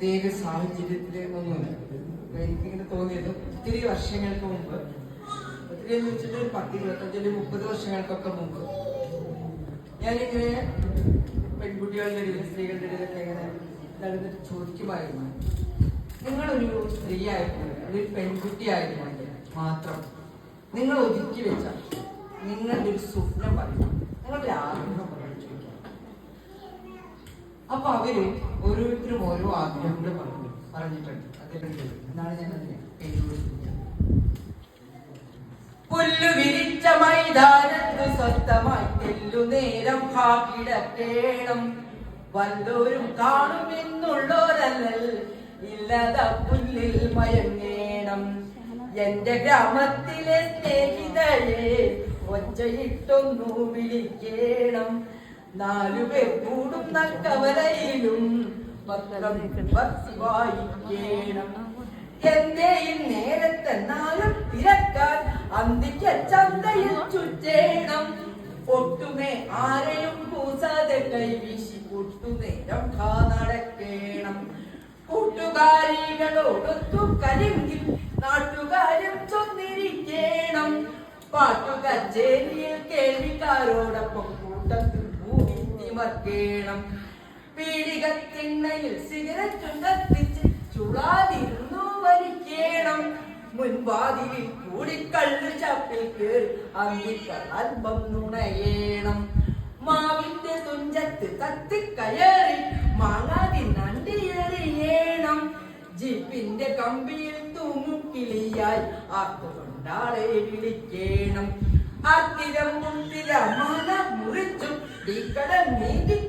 പ്രത്യേക സാഹചര്യത്തിൽ ഒന്നുമില്ല. എനിക്കിങ്ങനെ തോന്നിയത് ഒത്തിരി വർഷങ്ങൾക്ക് മുമ്പ് ഒത്തിരി എന്ന് വെച്ചിട്ട് ഒരു പത്ത് ഇരുപത്തഞ്ച് ഒരു മുപ്പത് വർഷങ്ങൾക്കൊക്കെ മുമ്പ് ഞാനിങ്ങനെ പെൺകുട്ടികളുടെ ഇടയിൽ സ്ത്രീകളുടെ ഇടയിലൊക്കെ ഇങ്ങനെ നടന്നിട്ട് ചോദിക്കുമായിരുന്നു. നിങ്ങളൊരു സ്ത്രീ ആയിരുന്നു ഒരു പെൺകുട്ടി ആയപ്പോൾ മാത്രം നിങ്ങൾ ഒതുക്കി വെച്ച നിങ്ങളുടെ ഒരു സ്വപ്നം പറയണം നിങ്ങളുടെ ആഗ്രഹം ചോദിക്കാം അപ്പൊ അവർ ഓരോരുത്തരും ഓരോ ആഗ്രഹങ്ങൾ പറഞ്ഞു പറഞ്ഞിട്ടുണ്ട്. എന്നാണ് ഞാൻ വിരിച്ച മൈതാനത്ത് സ്വന്തമായി തെല്ലു നേരം ഹാ കിടക്കേണം വല്ലവരും പുല്ലിൽ മയങ്ങേണം. എന്റെ ഗ്രാമത്തിലെ സ്നേഹിതയെ ഒച്ചയിട്ടൊന്നു വിളിക്കേണം. നാലു പേർ കൂടുന്ന കവലയിലും പത്തി വായിക്കേണം. എന്റെ ഈ നേരത്തെ നാളും തിരക്കാൻ അന്തിക്ക് ചന്തയിൽ ചുറ്റേണം. ഒട്ടുമേ ആരെയും കൂസാതെ കൈവീശി ഒട്ടുനേരം കാ നടക്കേണം കൂട്ടുകാരികളോടൊത്തു കലിങ്കിൽ നാട്ടുകാരും ചൊന്നിരിക്കേണം. പാട്ടു കച്ചേരിയിൽ കേൾവിക്കാരോടൊപ്പം ഭൂമി തിമർക്കേണം പീഡികത്തിണ്ണയിൽ സിഗരറ്റും കത്തിച്ച് ചുളാതിരുന്നു വലിക്കേണം. മുൻവാതിലിൽ കൂടി കള്ളു ചപ്പിൽ കേറി അല്പം നുണയേണം. മാവിന്റെ തുഞ്ചത്ത് കത്തിക്കയറി മാങ്ങാതി നണ്ടിയേറിയേണം ജീപ്പിന്റെ കമ്പിയിൽ തൂങ്ങുക്കിളിയായി ആർത്തുകൊണ്ടാളെ വിളിക്കേണം. ആർത്തിരം മുത്തിര മാല Có đồng.